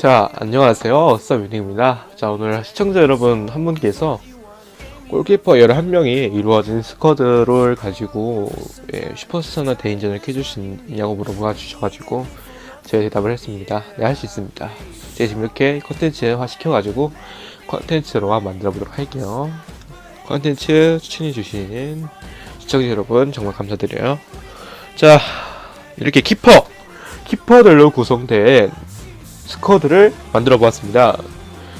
자, 안녕하세요. 썸유닝입니다. 자, 오늘 시청자 여러분 한 분께서 골키퍼 11명이 이루어진 스쿼드를 가지고 예, 슈퍼스타나 대인전을 켜주시냐고 물어봐 주셔가지고 제가 대답을 했습니다. 네, 할 수 있습니다. 제가 지금 이렇게 컨텐츠화 시켜가지고 컨텐츠로 만들어 보도록 할게요. 컨텐츠 추천해 주신 시청자 여러분 정말 감사드려요. 자, 이렇게 키퍼! 키퍼들로 구성된 스쿼드를 만들어 보았습니다.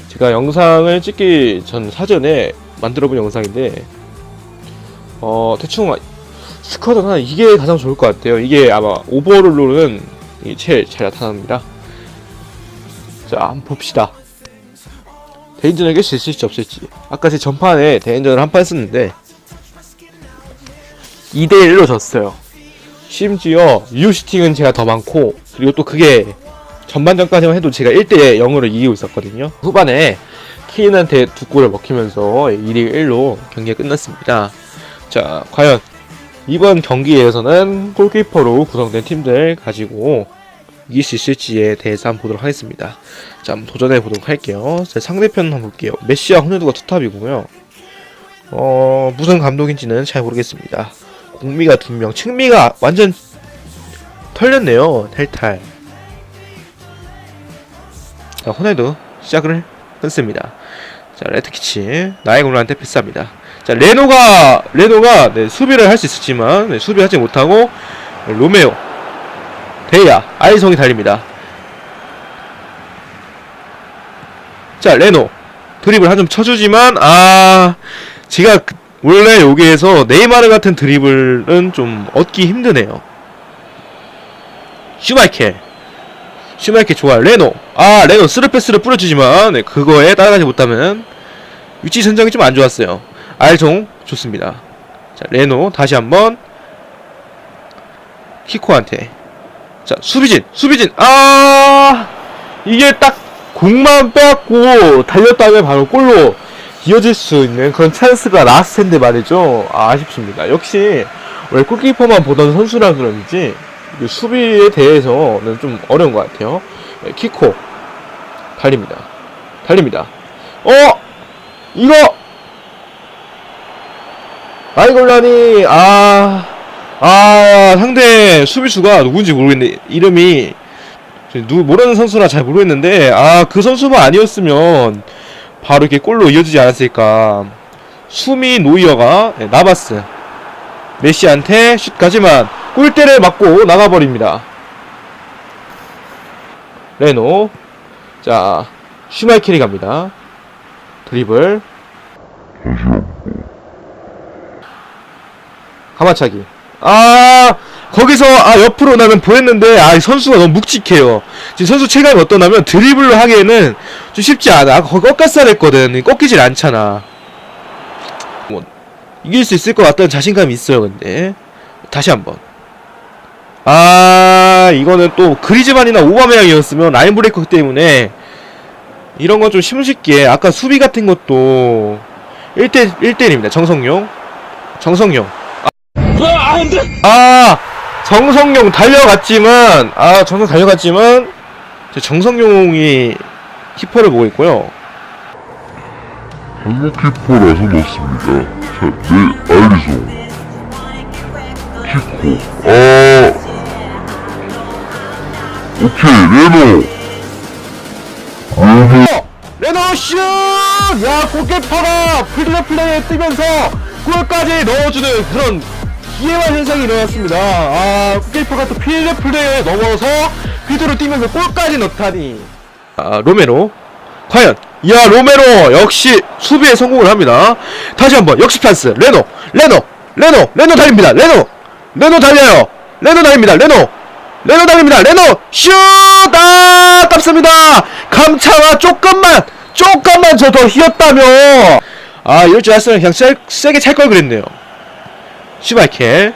제가 영상을 찍기 전 사전에 만들어 본 영상인데, 어, 대충 스쿼드는 이게 가장 좋을 것 같아요. 이게 아마 오버롤로는 제일 잘 나타납니다. 자, 한번 봅시다. 수 있을지 없을지. 아까 제 전판에 대인전을 한 판 했었는데, 2대1로 졌어요. 심지어 유슈팅은 제가 더 많고, 그리고 또 그게 전반전까지만 해도 제가 1대 0으로 이기고 있었거든요. 후반에 키인한테 두 골을 먹히면서 1위 1로 경기가 끝났습니다. 자, 과연 이번 경기에서는 골키퍼로 구성된 팀들 가지고 이길 수 있을지에 대해서 한번 보도록 하겠습니다. 자, 한번 도전해 보도록 할게요. 자, 상대편 한번 볼게요. 메시와 호날두가 투탑이고요. 어, 무슨 감독인지는 잘 모르겠습니다. 공미가 두 명, 측미가 완전 털렸네요. 탈탈. 자, 호날두 시작을 했습니다. 자, 레트키치 나이골란테 패스합니다. 자, 레노가 레노가 네, 수비를 할 수 있었지만 네, 수비하지 못하고 네, 로메오, 데이아, 아이성이 달립니다. 자, 레노 드립을 한 점 쳐주지만 아 제가 그- 원래 여기에서 네이마르 같은 드립을은 좀 얻기 힘드네요. 슈마이켈 슈마이켈 좋아 레노. 아 레노 스루패스를 뿌려주지만 네, 그거에 따라가지 못하면 위치 선정이 좀 안 좋았어요. 알종 좋습니다. 자 레노 다시 한번. 키코한테. 자 수비진 수비진. 아! 이게 딱 공만 빼앗고 달렸다면 바로 골로 이어질 수 있는 그런 찬스가 나왔을 텐데 말이죠. 아, 아쉽습니다. 역시 원래 골키퍼만 보던 선수라 그런지 이 수비에 대해서는 좀 어려운 것 같아요. 네, 키코 달립니다. 달립니다. 어 이거 아이골란이 아. 아, 상대 수비수가 누군지 모르겠네. 이름이 누 모르는 선수라 잘 모르겠는데 아, 그 선수만 아니었으면 바로 이렇게 골로 이어지지 않았을까. 수미 노이어가 네, 나바스 메시한테 슛 가지만 골대를 맞고 나가버립니다. 레노. 자, 슈마이켈이 갑니다. 드리블. 가마차기. 아, 거기서, 아, 옆으로 나는 보였는데, 아, 이 선수가 너무 묵직해요. 지금 선수 체감이 어떠냐면, 드리블로 하기에는 좀 쉽지 않아. 아까 거기 꺾였어야 했거든. 꺾이질 않잖아. 뭐, 이길 수 있을 것 같다는 자신감이 있어요, 근데. 다시 한 번. 아, 이거는 또 그리즈만이나 오바메양이었으면 라인 브레이커 때문에 이런 건 좀 심쉽게 아까 수비 같은 것도 1대 1대1입니다. 정성용. 정성용. 아, 정성용 달려갔지만 아, 정성 달려갔지만 저 정성용이 키퍼를 보고 있고요. 한국 키퍼라서 넣습니다. 자, 네, 알리송. 키코. 아. 오케이, 레노. 레노. 레노 슛! 야, 골키퍼가 플레이 플레이에 뜨면서 골까지 넣어주는 그런 기회와 현상이 일어났습니다. 아, 골키퍼가 또 필드 플레이에 넘어서 휘두를 뛰면서 골까지 넣다니. 아, 로메로. 과연, 야, 로메로 역시 수비에 성공을 합니다. 다시 한번 역시 찬스. 레노, 레노, 레노, 레노 달립니다. 레노, 레노 달려요. 레노 달립니다. 레노, 레노 달립니다. 레노 슛! 아, 아깝습니다. 감차가 조금만, 조금만 저 더 휘었다면 아, 이럴 줄 알았으면 그냥 세, 세게 찰 걸 그랬네요. 슈마이켈.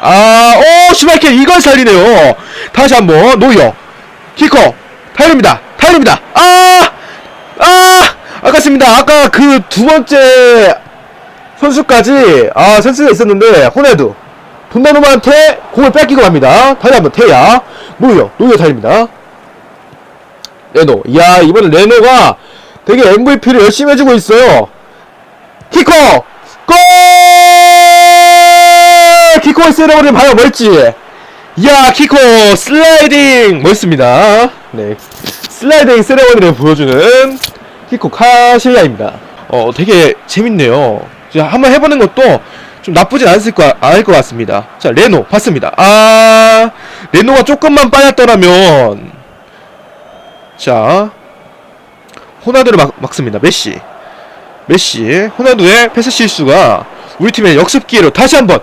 아, 오, 슈마이켈 이걸 살리네요. 다시 한번 노이어. 키커. 달립니다. 달립니다. 아! 아! 아깝습니다. 아까 그 두 번째 선수까지 아, 센스가 있었는데 호네두 돈나노마한테 공을 뺏기고 갑니다. 다시 한번 태야 노이어 노이어 달립니다. 레노. 이야, 이번엔 레노가 되게 MVP를 열심히 해주고 있어요. 키코! 골! 키코의 세레머니 봐요, 멀지? 이야, 키코 슬라이딩! 멋있습니다. 네. 슬라이딩 세레머니를 보여주는 키코 카실라입니다. 어, 되게 재밌네요. 자, 한번 해보는 것도 좀 나쁘진 않을 것, 않을 것 같습니다. 자, 레노, 봤습니다. 아, 레노가 조금만 빠졌더라면, 자, 호나두를 막, 막습니다. 메시. 메시. 호나두의 패스 실수가 우리 팀의 역습 기회로 다시 한 번.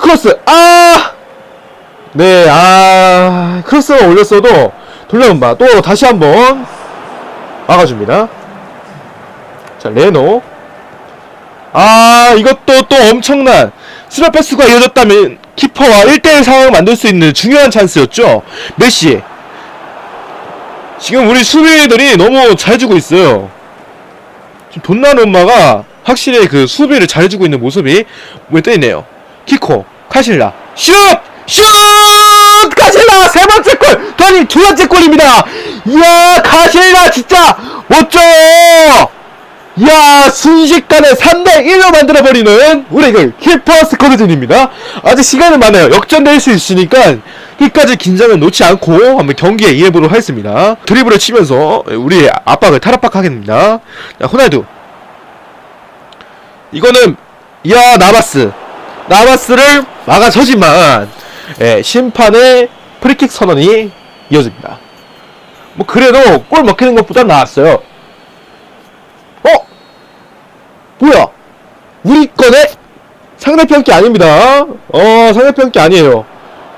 크로스. 아! 네, 아, 크로스가 올렸어도 돌려온바. 또 다시 한번 막아줍니다. 자, 레노. 아, 이것도 또 엄청난 스루 패스가 이어졌다면 키퍼와 1대1 상황을 만들 수 있는 중요한 찬스였죠. 메시. 지금 우리 수비들이 너무 잘해주고 있어요. 지금 돈나룸마가 확실히 그 수비를 잘해주고 있는 모습이 몸에 떠있네요. 키코, 카실라, 슛! 슛! 카실라! 세 번째 골! 아니, 두 번째 골입니다! 이야, 카실라 진짜 멋져요! 이야, 순식간에 3대1로 만들어버리는 우리 그 키퍼 스쿼드진입니다. 아직 시간은 많아요. 역전될 수 있으니까 끝까지 긴장을 놓지 않고 한번 경기에 임해보도록 하겠습니다. 드리블을 치면서 우리 압박을 탈압박하겠습니다. 자, 호날두. 이거는, 이야, 나바스. 나바스를 막아서지만, 예, 심판의 프리킥 선언이 이어집니다. 뭐, 그래도 골 먹히는 것보다 나았어요. 어? 뭐야? 우리 거네? 상대편 게 아닙니다. 어, 상대편 게 아니에요.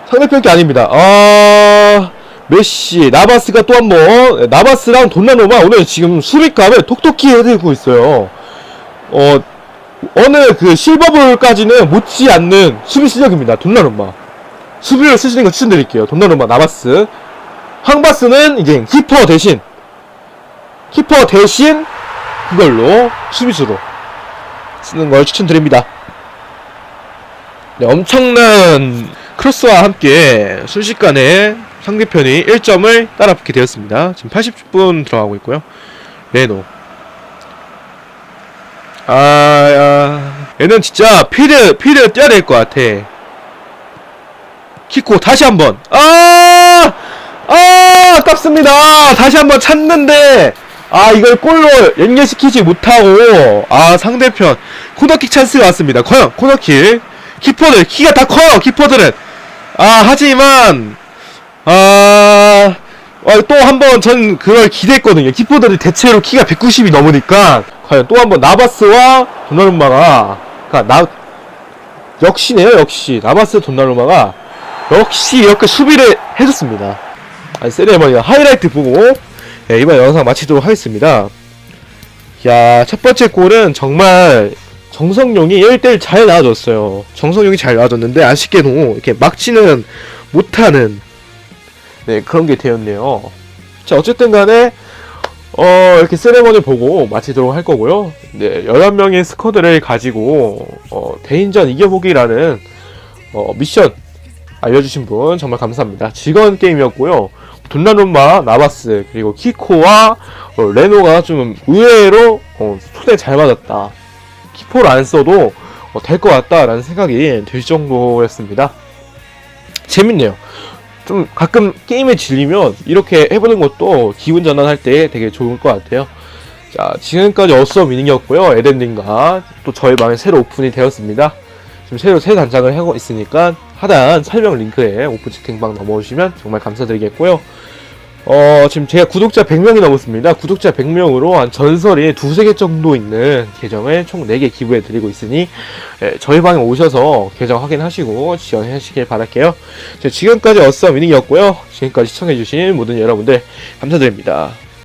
상대편 게 아닙니다. 아, 메시, 나바스가 또 한 번, 나바스랑 돈나노가 오늘 지금 수비값을 톡톡히 해들고 있어요. 어, 어느 그 실버볼까지는 못지 않는 수비 실력입니다. 돈나노마. 수비를 쓰시는 거 추천드릴게요. 돈나노마, 나바스. 황바스는 이제 키퍼 대신, 키퍼 대신 그걸로 수비수로 쓰는 걸 추천드립니다. 네, 엄청난 크로스와 함께 순식간에 상대편이 1점을 따라붙게 되었습니다. 지금 80분 들어가고 있고요. 레노. 아, 아, 얘는 진짜 필드, 필드 뛰어야 될 것 같아. 키코, 다시 한 번. 아! 아! 아깝습니다. 다시 한번 찾는데, 아, 이걸 골로 연결시키지 못하고, 아, 상대편, 코너킥 찬스가 왔습니다. 과연, 코너킥. 키퍼들, 키가 다 커요, 키퍼들은. 아, 하지만, 아, 또 한 번 전 그걸 기대했거든요. 키퍼들이 대체로 키가 190이 넘으니까, 과연 또 한 번 나바스와 도나룸마가, 그니까, 나, 역시네요, 역시. 나바스 돈나루마가, 역시 이렇게 수비를 해줬습니다. 아니, 세레머니가 하이라이트 보고, 네, 이번 영상 마치도록 하겠습니다. 야, 첫 번째 골은 정말 정성용이 1대1 잘 나와줬어요. 정성용이 잘 나와줬는데 아쉽게도 이렇게 막지는 못하는 네, 그런 게 되었네요. 자, 어쨌든 간에 어, 이렇게 세레머니 보고 마치도록 할 거고요. 네, 11명의 스쿼드를 가지고 어, 대인전 이겨보기라는 어, 미션 알려주신 분 정말 감사합니다. 즐거운 게임이었고요. 돈나룸마, 나바스, 그리고 키코와 어, 레노가 좀 의외로 어, 손에 잘 맞았다. 키포를 안 써도 어, 될것 같다라는 생각이 들 정도였습니다. 재밌네요. 좀 가끔 게임에 질리면 이렇게 해보는 것도 기분 전환할 때 되게 좋을 것 같아요. 자, 지금까지 어썸 미닝이었고요. 에덴님과 또 저희 방에 새로 오픈이 되었습니다. 지금 새로 새 단장을 하고 있으니까 하단 설명 링크에 오픈 채팅방 넘어오시면 정말 감사드리겠고요. 어, 지금 제가 구독자 100명이 넘었습니다. 구독자 100명으로 한 전설이 두세 개 정도 있는 계정을 총 4개 기부해 드리고 있으니 예, 저희 방에 오셔서 계정 확인하시고 지원해 주시길 바랄게요. 자, 지금까지 어썸 미닝이었고요. 지금까지 시청해 주신 모든 여러분들 감사드립니다.